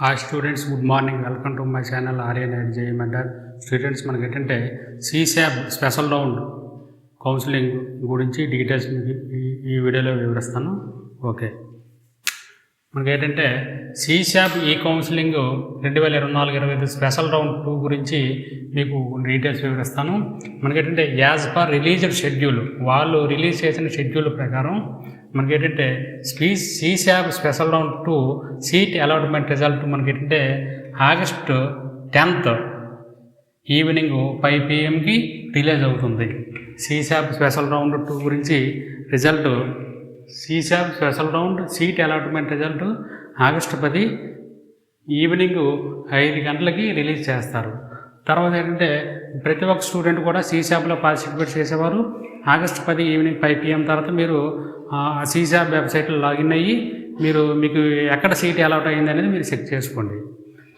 Hi students good morning welcome to my channel Aryan ed JEE mentor students మనకి ఏంటంటే CSAB special round counselling గురించి details మీకు ఈ- ఈ వీడియోలో వివరిస్తాను. ఓకే మనకి ఏంటంటే సీసాబ్ ఈ కౌన్సిలింగ్ రెండు వేల ఇరవై నాలుగు ఇరవై ఐదు స్పెషల్ రౌండ్ టూ గురించి మీకు డీటెయిల్స్ వివరిస్తాను. మనకి ఏంటంటే యాజ్ పర్ రిలీజ్డ్ షెడ్యూల్ వాళ్ళు రిలీజ్ చేసిన షెడ్యూల్ ప్రకారం మనకి ఏంటంటే స్పీ CSAB special round two seat allotment result మనకి ఏంటంటే ఆగస్టు టెన్త్ ఈవినింగ్ ఫైవ్ పిఎంకి రిలీజ్ అవుతుంది. సీశాబ్ స్పెషల్ రౌండ్ టూ గురించి result CSAB special round seat allotment result August పది ఈవినింగ్ ఐదు గంటలకి రిలీజ్ చేస్తారు. తర్వాత ఏంటంటే ప్రతి ఒక్క స్టూడెంట్ కూడా సీశాబ్లో పార్టిసిపేట్ చేసేవారు. ఆగస్ట్ పది ఈవినింగ్ ఫైవ్ పిఎం తర్వాత మీరు సీసా వెబ్సైట్లో లాగిన్ అయ్యి మీరు మీకు ఎక్కడ సీట్ అలాట్ అయింది అనేది మీరు చెక్ చేసుకోండి.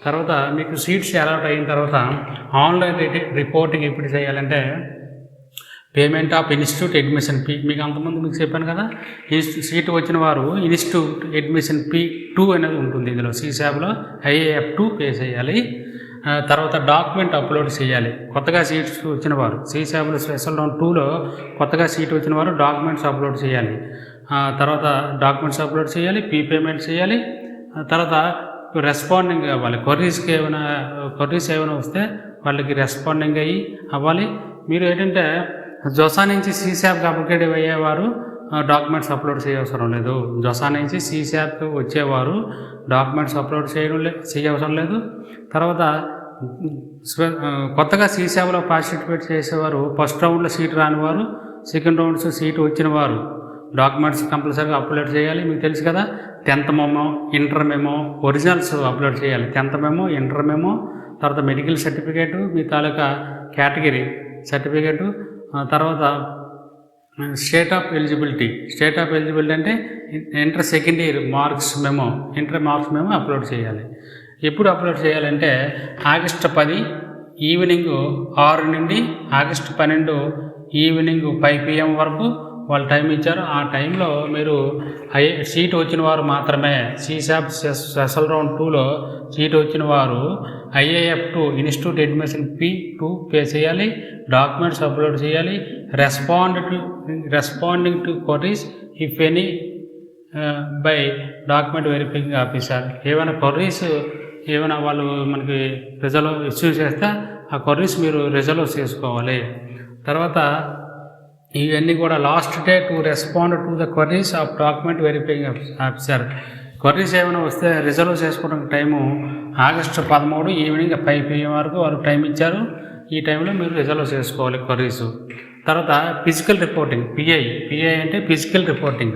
తర్వాత మీకు సీట్స్ అలాట్ అయిన తర్వాత ఆన్లైన్ రిపోర్టింగ్ ఎప్పుడు చేయాలంటే payment of institute admission fee మీకు అంతకుముందు మీకు చెప్పాను కదా ఇన్స్టి సీట్ వచ్చిన వారు ఇన్స్టిట్యూట్ అడ్మిషన్ ఫీ టూ అనేది ఉంటుంది ఇందులో సీసాబ్లో ఐఏఎఫ్ టూ పే చేయాలి. తర్వాత డాక్యుమెంట్ అప్లోడ్ చేయాలి. కొత్తగా సీట్స్ వచ్చిన వారు సీసాబ్లో స్పెషల్ రౌండ్ టూలో కొత్తగా సీట్ వచ్చిన వారు డాక్యుమెంట్స్ అప్లోడ్ చేయాలి. తర్వాత డాక్యుమెంట్స్ అప్లోడ్ చేయాలి ఫీ పేమెంట్ చేయాలి. తర్వాత రెస్పాండింగ్ అవ్వాలి. కొర్రీస్కి ఏమైనా కొర్రీస్ ఏమైనా వస్తే వాళ్ళకి రెస్పాండింగ్ అయ్యి అవ్వాలి. మీరు ఏంటంటే జొసా నుంచి సీశాప్కి అప్గ్రేడ్ అయ్యేవారు డాక్యుమెంట్స్ అప్లోడ్ చేయవసరం లేదు. జొసా నుంచి సీసాప్ వచ్చేవారు డాక్యుమెంట్స్ అప్లోడ్ చేయడం లే చేయవసరం లేదు. తర్వాత కొత్తగా సీసాప్లో పార్టిసిపేట్ చేసేవారు ఫస్ట్ రౌండ్లో సీట్ రానివారు సెకండ్ రౌండ్స్ సీట్ వచ్చిన వారు డాక్యుమెంట్స్ కంపల్సరీగా అప్లోడ్ చేయాలి మీకు తెలుసు కదా. Tenth memo inter memo originals upload చేయాలి. టెన్త్ మెమో ఇంటర్ మెమో తర్వాత మెడికల్ సర్టిఫికేటు మీ తాలూకా కేటగిరీ సర్టిఫికేటు తర్వాత state of eligibility state of eligibility అంటే ఇంటర్ సెకండ్ ఇయర్ మార్క్స్ మేము ఇంటర్ మార్క్స్ మేము అప్లోడ్ చేయాలి. ఎప్పుడు అప్లోడ్ చేయాలంటే ఆగస్టు పది ఈవినింగ్ ఆరు నుండి ఆగస్టు పన్నెండు ఈవినింగ్ ఫైవ్ పిఎం వరకు వాళ్ళు టైం ఇచ్చారు. ఆ టైంలో మీరు ఐ సీట్ వచ్చిన వారు మాత్రమే సీసాప్ స్పెషల్ రౌండ్ టూలో సీట్ వచ్చిన వారు IAF to institute admission fee to pay చేయాలి. డాక్యుమెంట్స్ అప్లోడ్ చేయాలి. Respond to responding to queries if any by document verifying officer ఏమైనా క్వరీస్ ఏమైనా వాళ్ళు మనకి రిజల్వ్ ఇష్యూ చేస్తే ఆ క్వరీస్ మీరు రిజల్వ్ చేసుకోవాలి. తర్వాత ఇవన్నీ కూడా last day to respond to the queries of document verifying officer queries ఏమైనా వస్తే రిజర్వ్ చేసుకోవడానికి టైము ఆగస్టు పదమూడు ఈవినింగ్ ఫైవ్ పిఎం వరకు వారు టైం ఇచ్చారు. ఈ టైంలో మీరు రిజర్వ్ చేసుకోవాలి క్వరీస్ తర్వాత ఫిజికల్ రిపోర్టింగ్ పిఐ పిఐ అంటే ఫిజికల్ రిపోర్టింగ్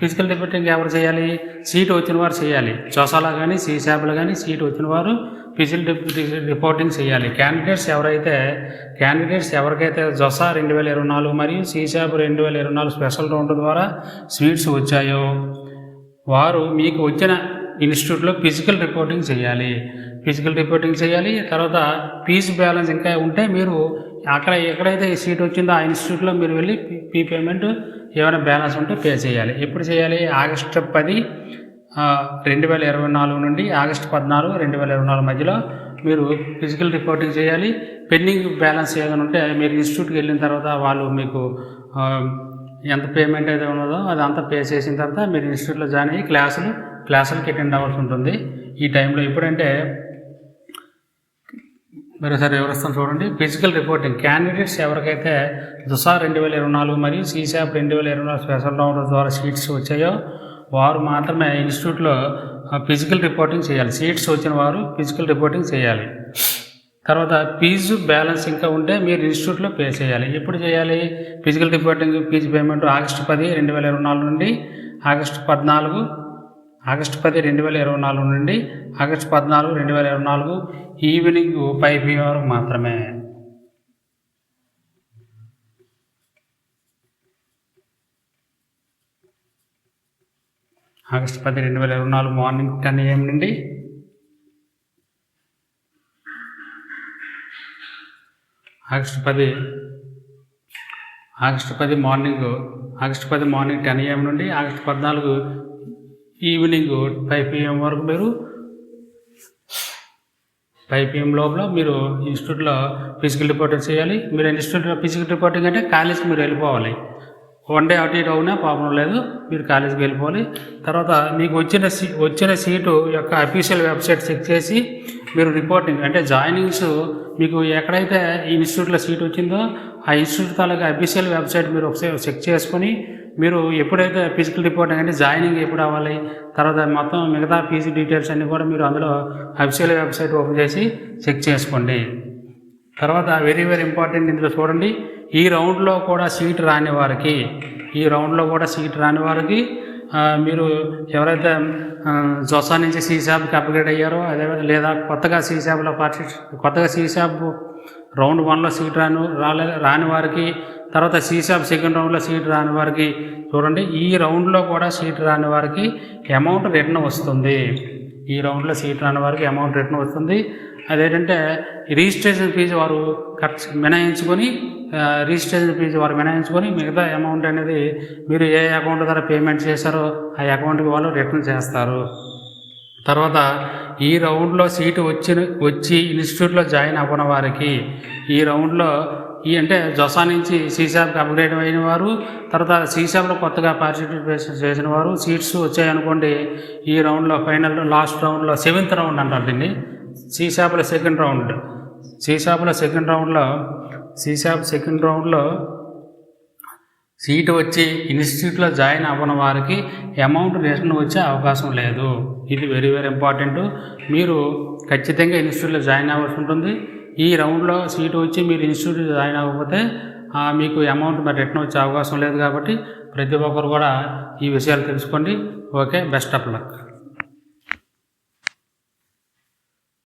ఫిజికల్ రిపోర్టింగ్ ఎవరు చేయాలి? సీట్ వచ్చిన వారు చేయాలి. చోసాలో కానీ సీ సీసాబ్లో కానీ సీట్ వచ్చిన వారు ఫిజికల్ రిపోర్టింగ్ చేయాలి. క్యాండిడేట్స్ ఎవరైతే క్యాండిడేట్స్ ఎవరికైతే జొసా రెండు వేల ఇరవై నాలుగు మరియు సీసాబ్ రెండు వేల ఇరవై నాలుగు స్పెషల్ రౌండ్ ద్వారా స్వీట్స్ వచ్చాయో వారు మీకు వచ్చిన ఇన్స్టిట్యూట్లో ఫిజికల్ రిపోర్టింగ్ చేయాలి. ఫిజికల్ రిపోర్టింగ్ చేయాలి. తర్వాత ఫీజు బ్యాలెన్స్ ఇంకా ఉంటే మీరు అక్కడ ఎక్కడైతే సీట్ వచ్చిందో ఆ ఇన్స్టిట్యూట్లో మీరు వెళ్ళి పీ పేమెంట్ ఏమైనా బ్యాలెన్స్ ఉంటే పే చేయాలి. ఎప్పుడు చేయాలి? ఆగస్టు పది రెండు వేల ఇరవై నాలుగు నుండి ఆగస్టు పద్నాలుగు రెండు వేల ఇరవై నాలుగు మధ్యలో మీరు ఫిజికల్ రిపోర్టింగ్ చేయాలి. పెండింగ్ బ్యాలెన్స్ ఏదైనా ఉంటే మీరు ఇన్స్టిట్యూట్కి వెళ్ళిన తర్వాత వాళ్ళు మీకు ఎంత పేమెంట్ అయితే ఉన్నదో అది అంతా పే చేసిన తర్వాత మీరు ఇన్స్టిట్యూట్లో జాయిన్ అయ్యి క్లాసులు క్లాసులకి అటెండ్ అవ్వాల్సి ఉంటుంది. ఈ టైంలో ఎప్పుడంటే మీరు వివరిస్తాను చూడండి. ఫిజికల్ రిపోర్టింగ్ క్యాండిడేట్స్ ఎవరికైతే దుసా రెండు వేల ఇరవై నాలుగు మరియు సీసాప్ రెండు వేల ఇరవై నాలుగు స్పెషల్ రౌండ్ ద్వారా సీట్స్ వచ్చాయో వారు మాత్రమే ఇన్స్టిట్యూట్లో ఫిజికల్ రిపోర్టింగ్ చేయాలి. సీట్స్ వచ్చిన వారు ఫిజికల్ రిపోర్టింగ్ చేయాలి. తర్వాత ఫీజు బ్యాలెన్స్ ఇంకా ఉంటే మీరు ఇన్స్టిట్యూట్లో పే చేయాలి. ఎప్పుడు చేయాలి? Physical reporting fees payment August పది రెండు వేల ఇరవై నాలుగు నుండి ఆగస్టు పద్నాలుగు ఆగస్టు పది రెండు వేల ఇరవై నాలుగు నుండి ఆగస్టు పద్నాలుగు రెండు వేల ఇరవై నాలుగు ఈవినింగ్ ఫైవ్ పిఎం వరకు మాత్రమే. ఆగస్టు పది రెండు వేల ఇరవై నాలుగు మార్నింగ్ టెన్ ఏఎం నుండి ఆగస్టు పది ఆగస్టు పది మార్నింగ్ ఆగస్టు పది మార్నింగ్ టెన్ ఏఎం నుండి ఆగస్టు పద్నాలుగు ఈవినింగ్ ఫైవ్ పిఎం వరకు మీరు ఫైవ్ పిఎం లోపల మీరు ఇన్స్టిట్యూట్లో ఫిజికల్ రిపోర్టింగ్ చేయాలి. మీరు ఇన్స్టిట్యూట్లో ఫిజికల్ రిపోర్టింగ్ అంటే కాలేజ్కి మీరు వెళ్ళిపోవాలి. వన్ డే అటు ఇటు అవునా? ప్రాబ్లం లేదు. మీరు కాలేజీకి వెళ్ళిపోవాలి. తర్వాత మీకు వచ్చిన సీ వచ్చిన సీటు యొక్క అఫీషియల్ వెబ్సైట్ చెక్ చేసి మీరు రిపోర్టింగ్ అంటే జాయినింగ్స్ మీకు ఎక్కడైతే ఈ ఇన్స్టిట్యూట్లో సీట్ వచ్చిందో ఆ ఇన్స్టిట్యూట్ తాలూకా అఫీషియల్ వెబ్సైట్ మీరు ఒకసారి చెక్ చేసుకొని మీరు ఎప్పుడైతే ఫిజికల్ రిపోర్టింగ్ అంటే జాయినింగ్ ఎప్పుడు అవ్వాలి తర్వాత మొత్తం మిగతా ఫీజు డీటెయిల్స్ అన్నీ కూడా మీరు అందులో అఫీషియల్ వెబ్సైట్ ఓపెన్ చేసి చెక్ చేసుకోండి. తర్వాత వెరీ వెరీ ఇంపార్టెంట్ ఇందులో చూడండి ఈ రౌండ్లో కూడా సీట్ రాని వారికి ఈ రౌండ్లో కూడా సీట్ రాని వారికి మీరు ఎవరైతే జొసా నుంచి సీసాబ్కి అప్గ్రేడ్ అయ్యారో అదే లేదా కొత్తగా సీసాబ్లో పార్టిసిపేట్ కొత్తగా సీసాబ్ రౌండ్ వన్లో సీట్ రాను రాలే రాని వారికి తర్వాత సీసాబ్ సెకండ్ రౌండ్లో సీట్ రాని వారికి చూడండి ఈ రౌండ్లో కూడా సీట్ రాని వారికి అమౌంట్ రిటర్న్ వస్తుంది. ఈ రౌండ్లో సీట్ రాని వారికి అమౌంట్ రిటర్న్ వస్తుంది. అదేంటంటే రిజిస్ట్రేషన్ ఫీజు వారు ఖర్చు మినహాయించుకొని రిజిస్ట్రేషన్ ఫీజు వారు మినహాయించుకొని మిగతా అమౌంట్ అనేది మీరు ఏ అకౌంట్ ద్వారా పేమెంట్ చేశారో ఆ అకౌంట్కి వాళ్ళు రిటర్న్ చేస్తారు. తర్వాత ఈ రౌండ్లో సీటు వచ్చిన వచ్చి ఇన్స్టిట్యూట్లో జాయిన్ అవ్వని వారికి ఈ రౌండ్లో ఈ అంటే జొసా నుంచి సీసాబ్కి అప్గ్రేడ్ అయిన వారు తర్వాత సీసాబ్లో కొత్తగా పార్టిసిపేషన్ చేసిన వారు సీట్స్ వచ్చాయనుకోండి ఈ రౌండ్లో ఫైనల్ లాస్ట్ రౌండ్లో సెవెంత్ రౌండ్ అంటారు దీన్ని. సీసాబ్లో సెకండ్ రౌండ్ సీసాబ్లో సెకండ్ రౌండ్లో సీసాబ్ సెకండ్ రౌండ్లో సీటు వచ్చి ఇన్స్టిట్యూట్లో జాయిన్ అవ్వని వారికి అమౌంట్ రిటర్న్ వచ్చే అవకాశం లేదు. ఇది వెరీ వెరీ ఇంపార్టెంట్ మీరు ఖచ్చితంగా ఇన్స్టిట్యూట్లో జాయిన్ అవ్వాల్సి ఉంటుంది. ఈ రౌండ్లో సీటు వచ్చి మీరు ఇన్స్టిట్యూట్ జాయిన్ అవ్వకపోతే మీకు అమౌంట్ మరి రిటర్న్ వచ్చే అవకాశం లేదు కాబట్టి ప్రతి ఒక్కరు కూడా ఈ విషయాలు తెలుసుకోండి. Okay best of luck